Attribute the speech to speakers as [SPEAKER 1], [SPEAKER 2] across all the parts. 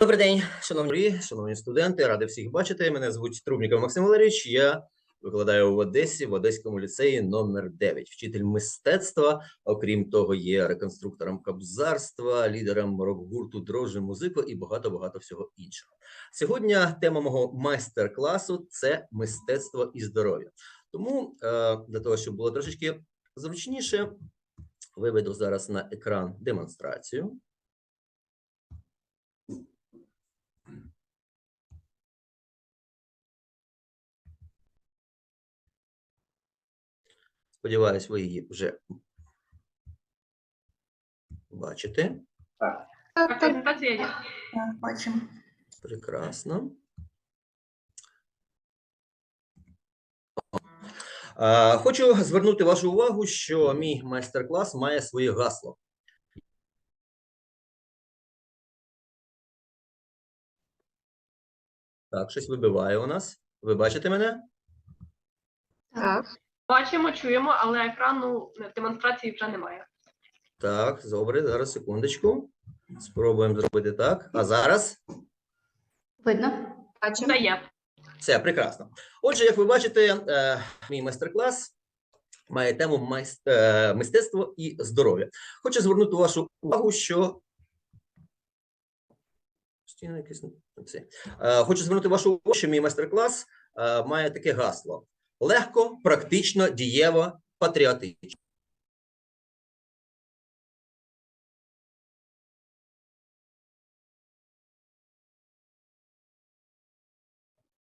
[SPEAKER 1] Добрий день, шановні, шановні студенти, радий всіх бачити. Мене звуть Трубніков Максим Валерійович. Я викладаю в Одесі в Одеському ліцеї номер 9 вчитель мистецтва. Окрім того, є реконструктором кобзарства, лідером рок-гурту Дрожжі музико і багато багато всього іншого. Сьогодні тема мого майстер-класу це мистецтво і здоров'я. Тому е, для того, щоб було трошечки зручніше, виведу зараз на екран демонстрацію. Сподіваюсь, ви її вже бачите.
[SPEAKER 2] Так, презентація є.
[SPEAKER 3] Так, бачимо.
[SPEAKER 1] Прекрасно. Хочу звернути вашу увагу, що мій майстер-клас має своє гасло. Так, щось вибиває у нас. Ви бачите мене?
[SPEAKER 3] Так.
[SPEAKER 2] Бачимо, чуємо, але екрану демонстрації вже немає.
[SPEAKER 1] Так, добре, зараз секундочку. Спробуємо зробити так. А зараз?
[SPEAKER 3] Видно?
[SPEAKER 2] Це є.
[SPEAKER 1] Все, прекрасно. Отже, як ви бачите, е, мій майстер-клас має тему е, мистецтво і здоров'я. Хочу звернути вашу увагу, що. Е, Хочу звернути вашу увагу, що мій майстер-клас е, має таке гасло: легко, практично, дієво, патріотично.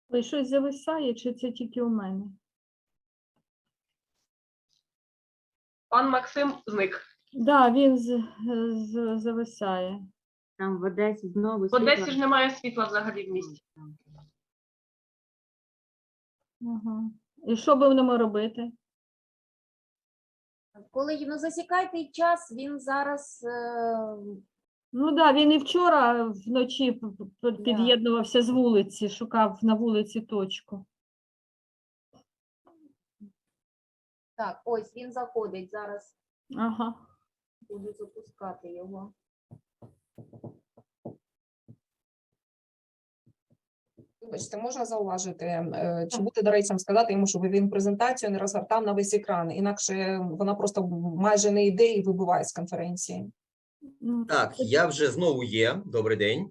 [SPEAKER 4] Ви щось зависає, чи це тільки у мене?
[SPEAKER 2] Пан Максим зник.
[SPEAKER 4] Да, він з, з, зависає.
[SPEAKER 5] Там в Одесі знову
[SPEAKER 2] В Одесі ж немає світла взагалі в місті.
[SPEAKER 4] Ага. І що будемо робити?
[SPEAKER 6] Коли ну, засікайте час, він зараз е,
[SPEAKER 4] Ну так, да, він і вчора вночі під'єднувався з вулиці, шукав на вулиці точку.
[SPEAKER 6] так, ось він заходить. Зараз
[SPEAKER 4] Ага.
[SPEAKER 6] буду запускати його.
[SPEAKER 3] Вибачте, можна зауважити, е, чи бути доречним сказати йому, щоб він презентацію не розгортав на весь екран, інакше вона просто майже не йде і вибиває з конференції.
[SPEAKER 4] Ну,
[SPEAKER 1] Так, я вже знову є. Добрий день.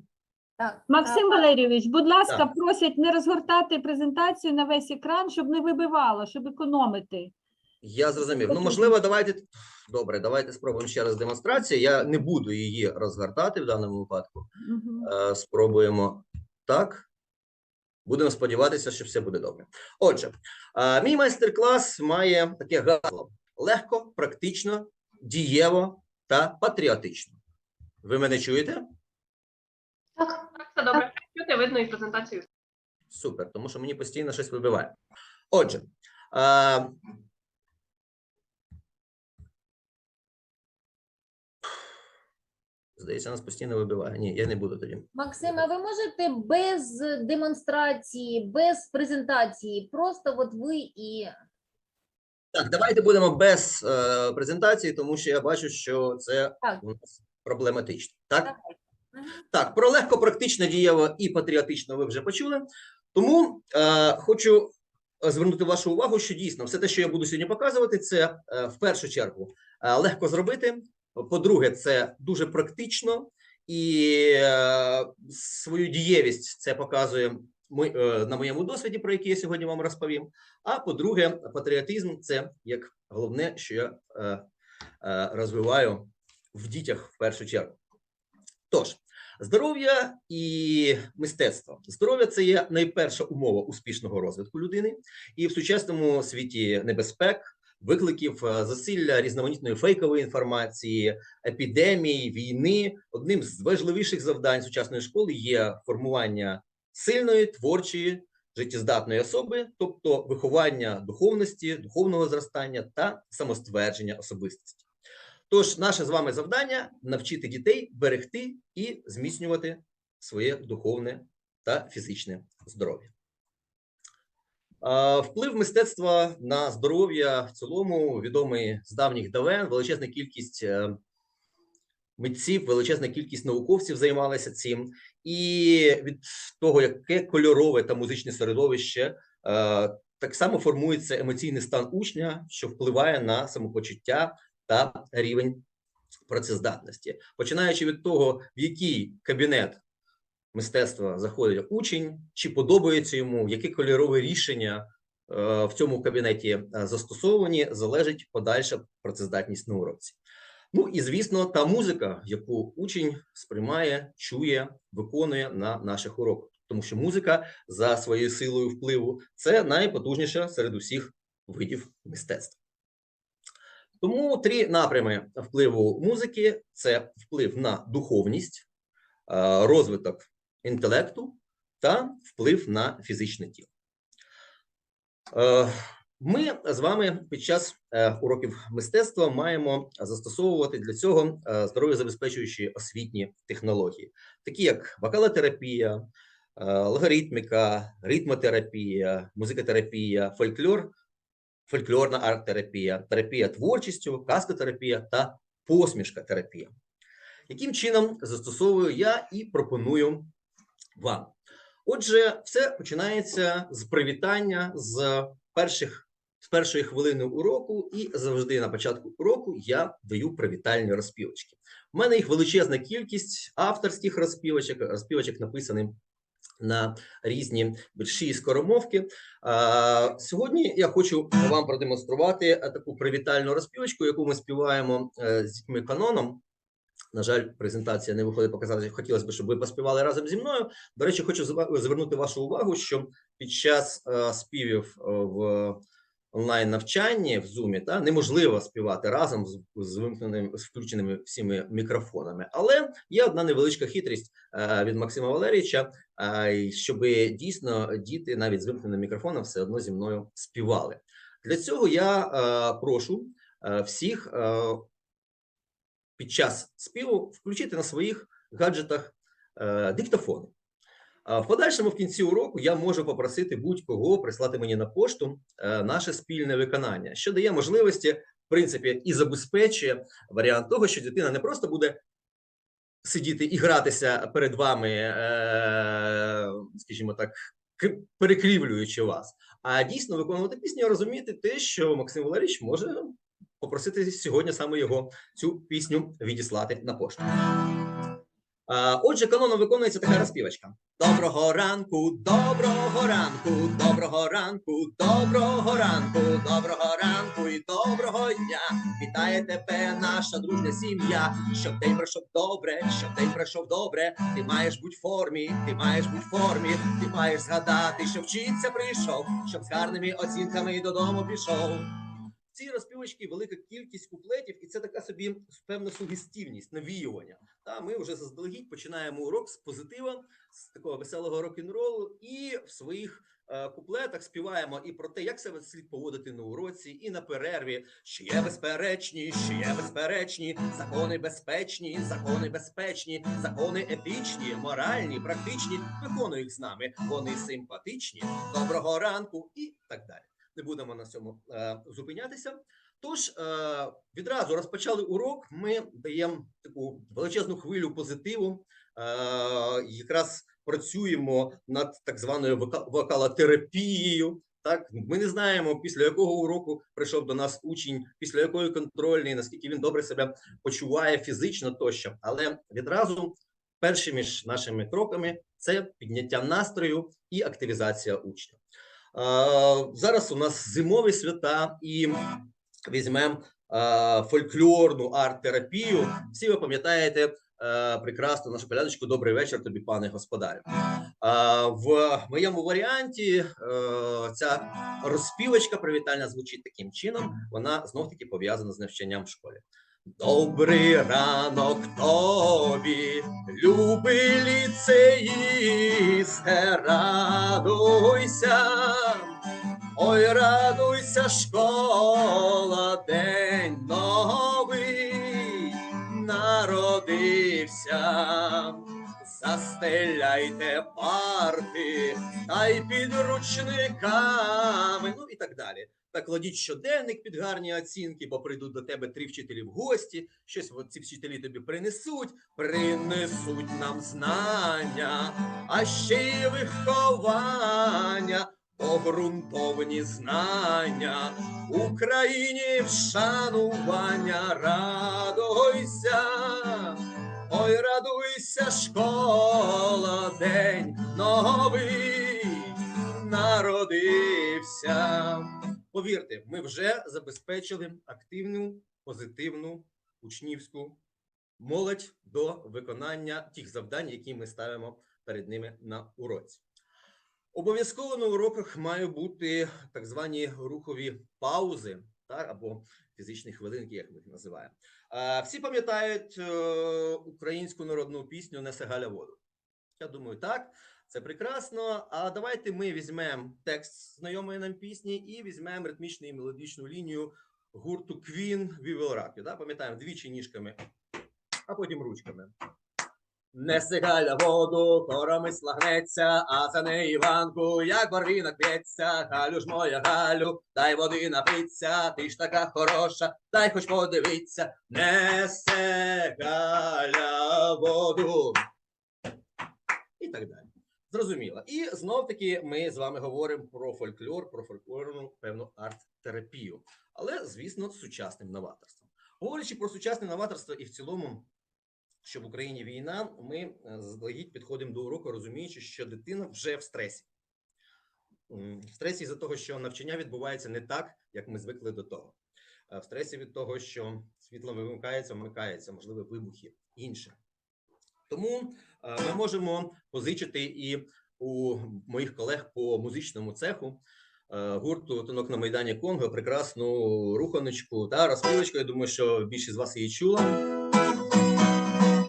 [SPEAKER 6] Так,
[SPEAKER 4] Максим Валерійович, будь ласка,
[SPEAKER 1] Так.
[SPEAKER 4] просять не розгортати презентацію на весь екран, щоб не вибивало, щоб економити.
[SPEAKER 1] Я зрозумів. Ну, можливо, давайте. Добре, давайте спробуємо ще раз демонстрацію. Я не буду її розгортати в даному випадку. Е, Спробуємо так. Будемо сподіватися, що все буде добре. Отже, е, мій майстер-клас має таке гасло: легко, практично, дієво та патріотично. Ви мене чуєте?
[SPEAKER 6] так,
[SPEAKER 2] Так, все добре. Чути, видно і презентацію.
[SPEAKER 1] Супер, тому що мені постійно щось вибиває. Отже, здається, нас постійно вибиває. Ні, я не буду тоді.
[SPEAKER 6] Максиме, ви можете без демонстрації, без презентації, просто от ви і
[SPEAKER 1] Так, давайте будемо без е, презентації, тому що я бачу, що це
[SPEAKER 6] Так.
[SPEAKER 1] у нас проблематично. Так? Так, про легко, практично, дієво і патріотично ви вже почули. Тому е, хочу звернути вашу увагу, що дійсно все те, що я буду сьогодні показувати, це е, в першу чергу е, легко зробити. По-друге, це дуже практично і е, свою дієвість це показує ми, е, на моєму досвіді, про який я сьогодні вам розповім. А по-друге, патріотизм це як головне, що я е, розвиваю в дітях в першу чергу. Тож, здоров'я і мистецтво. Здоров'я це є найперша умова успішного розвитку людини, і в сучасному світі небезпек, викликів, е, засилля різноманітної фейкової інформації, епідемії, війни. Одним з важливіших завдань сучасної школи є формування сильної, творчої, життєздатної особи, тобто виховання духовності, духовного зростання та самоствердження особистості. Тож, наше з вами завдання навчити дітей берегти і зміцнювати своє духовне та фізичне здоров'я. Вплив мистецтва на здоров'я в цілому відомий з давніх давен. Величезна кількість е, митців, величезна кількість науковців займалися цим, і від того, яке кольорове та музичне середовище, е, так само формується емоційний стан учня, що впливає на самопочуття та рівень працездатності, починаючи від того, в який кабінет мистецтва заходить учень, чи подобається йому, які кольорові рішення е, в цьому кабінеті е, застосовані, залежить подальша працездатність на уроці. Ну і звісно, та музика, яку учень сприймає, чує, виконує на наших уроках, тому що музика за своєю силою впливу це найпотужніша серед усіх видів мистецтва. Тому три напрями впливу музики: це вплив на духовність, е, розвиток інтелекту та вплив на фізичне тіло. Е, Ми з вами під час е, уроків мистецтва маємо застосовувати для цього е, здоров'язабезпечуючі освітні технології, такі як вокалотерапія, логаритміка, ритмотерапія, музикотерапія, фольклор, фольклорна арт-терапія, терапія творчістю, каскотерапія та посмішка-терапія. Яким чином застосовую я і пропоную вам? Отже, все починається з привітання з перших з першої хвилини уроку, і завжди на початку уроку я даю привітальні розпівочки. У мене їх величезна кількість авторських розпівочок, розпівочок написані на різні вірші і скоромовки. Сьогодні я хочу вам продемонструвати таку привітальну розпівочку, яку ми співаємо е, з дітьми каноном. На жаль, презентація не виходить показати. Хотілося б, щоб ви поспівали разом зі мною. До речі, хочу звернути вашу увагу, що під час е, співів е, в онлайн навчанні в Zoom та неможливо співати разом з, з вимкненими з включеними всіми мікрофонами. Але є одна невеличка хитрість е, від Максима Валерійовича, е, щоб дійсно діти навіть з вимкненим мікрофоном все одно зі мною співали. Для цього я е, прошу е, всіх е, під час співу включити на своїх гаджетах е, диктофони. В подальшому в кінці уроку я можу попросити будь-кого прислати мені на пошту е, наше спільне виконання, що дає можливості, в принципі, і забезпечує варіант того, що дитина не просто буде сидіти і гратися перед вами, е, скажімо так, перекрівлюючи вас, а дійсно виконувати пісню розуміти те, що Максим Валерійович може попросити сьогодні саме його цю пісню відіслати на пошту. Отже, каноном виконується така розпівочка. Доброго ранку, доброго ранку, доброго ранку, доброго ранку, доброго ранку і доброго дня. Вітає тебе наша дружня сім'я. Щоб день пройшов добре, щоб день пройшов добре. Ти маєш бути в формі, ти маєш бути в формі, ти маєш згадати, що вчиться прийшов, щоб з гарними оцінками додому пішов. Ці розпівочки велика кількість куплетів, і це така собі певна сугестивність, навіювання. Та ми вже заздалегідь починаємо урок з позитива, з такого веселого рок-н-ролу, і в своїх е, куплетах співаємо і про те, як себе слід поводити на уроці, і на перерві, що є безперечні, що є безперечні, закони безпечні, закони безпечні, закони етичні, моральні, практичні. Виконуй їх з нами. Вони симпатичні. Доброго ранку і так далі. Не будемо на цьому е, зупинятися. Тож е, відразу розпочали урок. Ми даємо таку величезну хвилю позитиву. Е, якраз працюємо над так званою вокалотерапією. Так, ми не знаємо, після якого уроку прийшов до нас учень, після якої контрольної, наскільки він добре себе почуває фізично тощо. Але відразу першими ж нашими кроками це підняття настрою і активізація учня. Зараз у нас зимові свята, і візьмемо фольклорну арт-терапію. Всі ви пам'ятаєте прекрасну нашу колядочку Добрий вечір тобі, пане господарю. В моєму варіанті е, ця розпівочка привітальна звучить таким чином. Вона знов таки пов'язана з навчанням в школі. Добрий ранок тобі, любий ліцеїсте, радуйся, ой, радуйся, школа, день новий народився, застеляйте парти, та й підручниками, ну і так далі. Та кладіть щоденник під гарні оцінки, бо прийдуть до тебе три вчителі в гості, щось ці вчителі тобі принесуть, принесуть нам знання, а ще й виховання, обґрунтовані знання, Україні вшанування, радуйся, ой, радуйся, школа, день новий народився. Повірте, ми вже забезпечили активну, позитивну учнівську молодь до виконання тих завдань, які ми ставимо перед ними на уроці. Обов'язково на уроках мають бути так звані рухові паузи, так, або фізичні хвилинки, як ми їх називаємо. Всі пам'ятають е, українську народну пісню Несе Галя воду. Я думаю, так, це прекрасно. А давайте ми візьмемо текст знайомої нам пісні і візьмемо ритмічну і мелодичну лінію гурту Queen We Will Rock You, Да? Пам'ятаємо двічі ніжками, а потім ручками. Несе Галя воду, корами слагнеться, а за неї Іванку, як барвінок б'ється. Галю ж моя Галю, дай води напиться, ти ж така хороша, дай хоч подивиться. Несе Галя воду. І так далі. Зрозуміло. І знов таки ми з вами говоримо про фольклор, про фольклорну певну арт-терапію, але, звісно, з сучасним новаторством. Говорячи про сучасне новаторство і в цілому, що в Україні війна, ми е, заздалегідь підходимо до уроку, розуміючи, що дитина вже в стресі. В стресі із-за того, що навчання відбувається не так, як ми звикли до того. Е, В стресі від того, що світло вимикається, вмикається, можливо, вибухи інше. Тому е, ми можемо позичити і у моїх колег по музичному цеху гурту Тонок на Майдані Конго прекрасну руханочку та розпівочку. Я думаю, що більшість з вас її чула.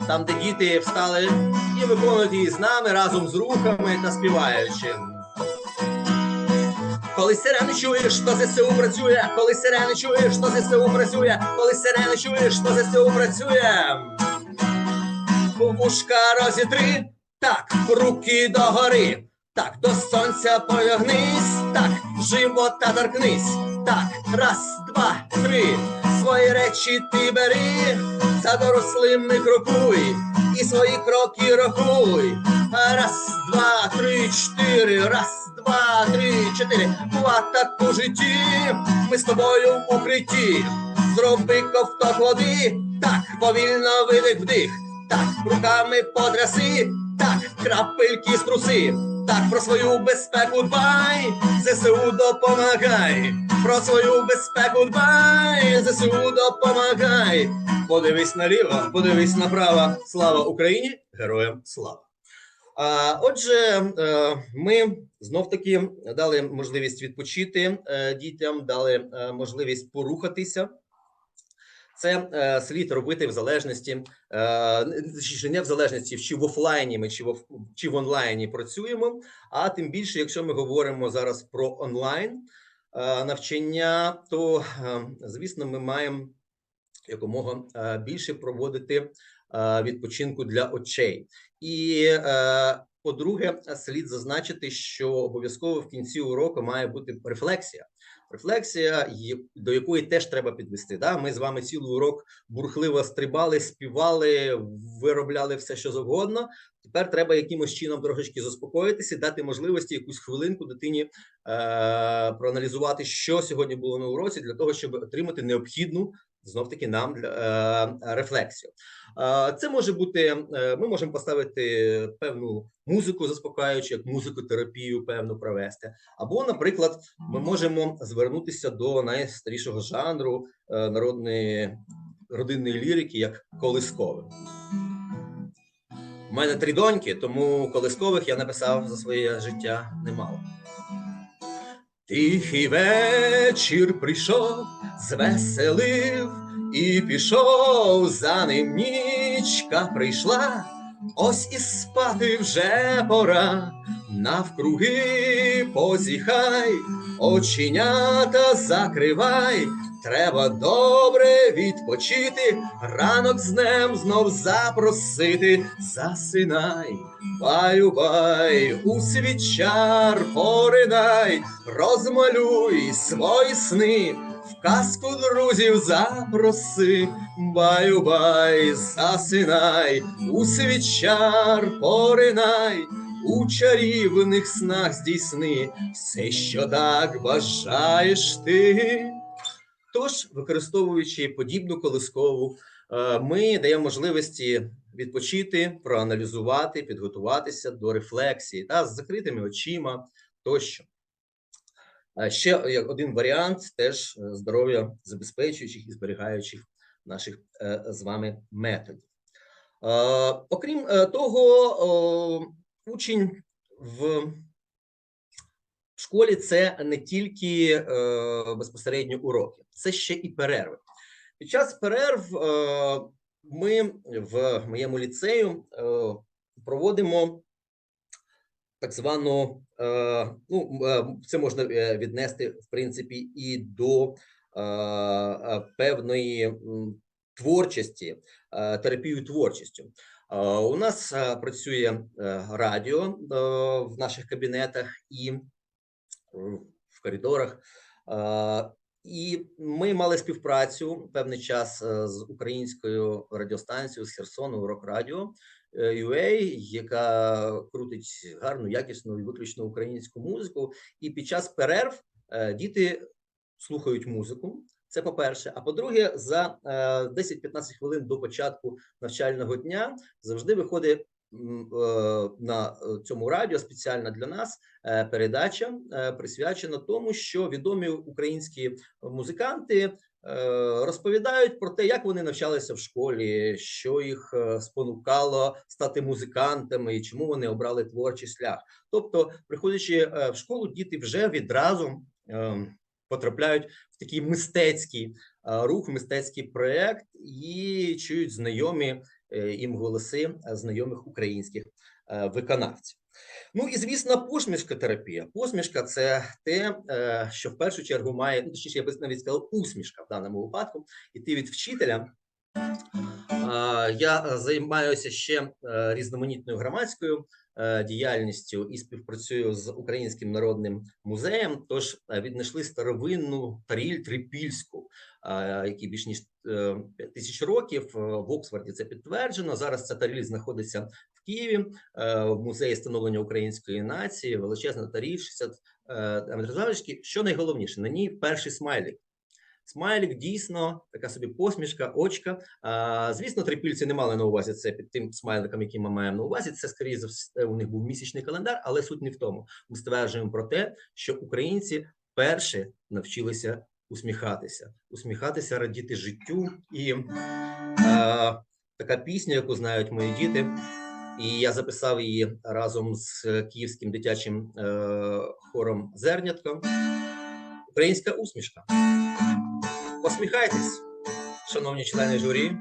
[SPEAKER 1] Там, де діти встали і виконують її з нами разом з рухами та співаючи. Коли сирени чуєш, то ЗСУ працює, коли сирени чуєш, то ЗСУ працює, коли сирени чуєш, то ЗСУ працює. Вушка розітри, так, руки догори, так, до сонця поягнись, так, живота торкнись, так, раз, два, три, свої речі ти бери, за дорослими крокуй, і свої кроки рахуй. Раз, два, три, чотири, раз, два, три, чотири. Бува так у житті, ми з тобою в укритті. Зроби ковток води, так, повільно видих вдих. Так, руками потряси, так, крапельки струси. Так, про свою безпеку дбай, ЗСУ допомагай. Про свою безпеку дбай, ЗСУ допомагай. Подивись наліво, подивись направо. Слава Україні! Героям слава! А, отже, е, ми знов таки дали можливість відпочити е, дітям, дали е, можливість порухатися. Це е, слід робити в залежності, е, не в залежності, чи в офлайні ми, чи в, чи в онлайні працюємо. А тим більше, якщо ми говоримо зараз про онлайн е, навчання, то е, звісно, ми маємо якомога е, більше проводити е, відпочинку для очей. І е, по-друге, слід зазначити, що обов'язково в кінці уроку має бути рефлексія. Рефлексія, до якої теж треба підвести. Да? Ми з вами цілий урок бурхливо стрибали, співали, виробляли все, що завгодно. Тепер треба якимось чином трошечки заспокоїтися, дати можливості якусь хвилинку дитині е, проаналізувати, що сьогодні було на уроці, для того, щоб отримати необхідну знов таки нам для е, рефлексію. Е, Це може бути, е, ми можемо поставити певну музику заспокоюючу, як музикотерапію певну провести. Або, наприклад, ми можемо звернутися до найстарішого жанру народної родинної лірики, як колискове. У мене три доньки, тому колискових я написав за своє життя немало. Тихий вечір прийшов, звеселив і пішов, за ним. Нічка прийшла, ось і спати вже пора. навкруги позіхай, оченята закривай, треба добре відпочити, ранок з днем знов запросити, засинай, баю-бай, у свічар поридай, розмалюй свої сни, в казку друзів запроси, баю-бай, засинай, у свічар поринай, у чарівних снах здійсни все, що так бажаєш ти. Тож, використовуючи подібну колискову, е, ми даємо можливості відпочити, проаналізувати, підготуватися до рефлексії та з закритими очима тощо. Ще як один варіант теж е, здоров'я забезпечуючих і зберігаючих наших е, з вами методів. Е, Окрім е, того, учень в школі це не тільки е, безпосередньо уроки, це ще і перерви. Під час перерв е, ми в моєму ліцею е, проводимо так звану, е, ну, е, це можна е, віднести, в принципі, і до певної творчості, терапію творчістю. У нас працює радіо в наших кабінетах і в коридорах. І ми мали співпрацю певний час з українською радіостанцією з Херсону Рок Радіо UA, яка крутить гарну, якісну і виключно українську музику. І під час перерв е, діти слухають музику. Це по-перше. А по-друге, за е, 10-15 хвилин до початку навчального дня завжди виходить е, на е, цьому радіо спеціально для нас е, передача е, присвячена тому, що відомі українські музиканти е, розповідають про те, як вони навчалися в школі, що їх е, спонукало стати музикантами і чому вони обрали творчий шлях. Тобто, приходячи е, в школу, діти вже відразу е, потрапляють в такий мистецький е, рух, мистецький проект і чують знайомі е, їм голоси е, знайомих українських е, виконавців. Ну і звісно, посмішка терапія. Посмішка це те, е, що в першу чергу має, ну точніше, я би навіть сказав, усмішка в даному випадку. Іти від вчителя. Я е, займаюся ще е, різноманітною громадською е, діяльністю і співпрацюю з Українським народним музеєм. Тож е, віднайшли старовинну таріль трипільську, е, якій більш ніж е, 5 тисяч років. Е, В Оксфорді це підтверджено. Зараз ця таріль знаходиться Києві е, в музеї становлення української нації. Величезна таріль 60 е. Що найголовніше, на ній перший смайлик. Смайлик дійсно така собі посмішка, очка. А, звісно, трипільці не мали на увазі це під тим смайликом, який ми маємо на увазі. Це скоріше за все у них був місячний календар, але суть не в тому. Ми стверджуємо про те, що українці перші навчилися усміхатися, усміхатися, радіти життю. І а, така пісня, яку знають мої діти, і я записав її разом з київським дитячим е, хором Зернятко. Українська усмішка. Посміхайтесь, шановні члени журі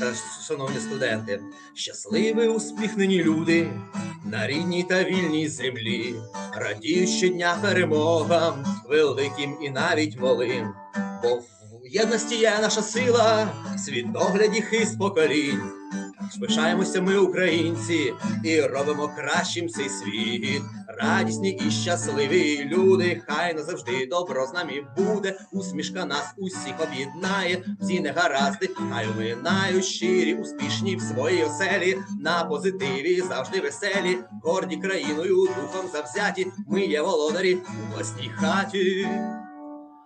[SPEAKER 1] та шановні студенти. Щасливі, усміхнені люди на рідній та вільній землі, радіють щодня перемогам, великим і навіть малим. Бо в єдності є наша сила, світогляді хист поколінь. Пишаємося ми, українці, і робимо кращим цей світ. Радісні і щасливі люди, хай назавжди добро з нами буде. Усмішка нас усіх об'єднає, всі негаразди, хай минають щирі, успішні в своїй оселі, на позитиві завжди веселі, горді країною, духом завзяті. Ми є володарі у власній хаті.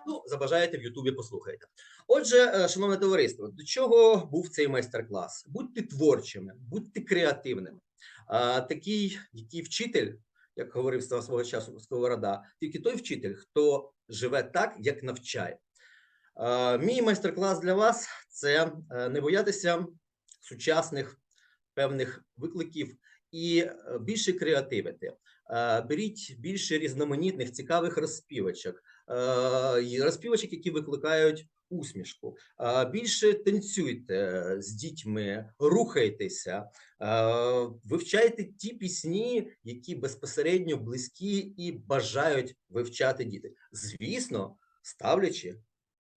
[SPEAKER 1] Ну, забажаєте в Ютубі, послухайте. Отже, е, шановне товариство, до чого був цей майстер-клас? Будьте творчими, будьте креативними. Такий, який вчитель, як говорив свого часу Сковорода, тільки той вчитель, хто живе так, як навчає. Мій майстер-клас для вас це е, не боятися сучасних певних викликів і е, більше креативити. Беріть більше різноманітних цікавих розпівочок, і розпівочок, які викликають усмішку. Е, Більше танцюйте з дітьми, рухайтеся, е, вивчайте ті пісні, які безпосередньо близькі і бажають вивчати діти. Звісно, ставлячи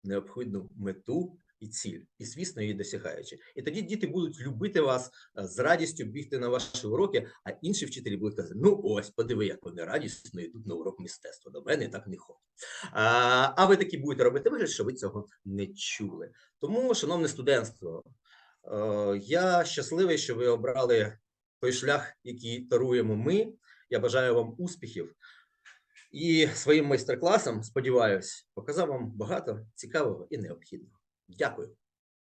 [SPEAKER 1] необхідну мету і ціль, і звісно, її досягаючи. І тоді діти будуть любити вас е, з радістю бігти на ваші уроки, а інші вчителі будуть казати: ну ось, подиви, як вони радісно йдуть на урок мистецтва. До мене так не ходять. А, а ви таки будете робити вигляд, що ви цього не чули. Тому, шановне студентство, е, я щасливий, що ви обрали той шлях, який таруємо ми. Я бажаю вам успіхів. І своїм майстер-класом, сподіваюсь, показав вам багато цікавого і необхідного. Дякую.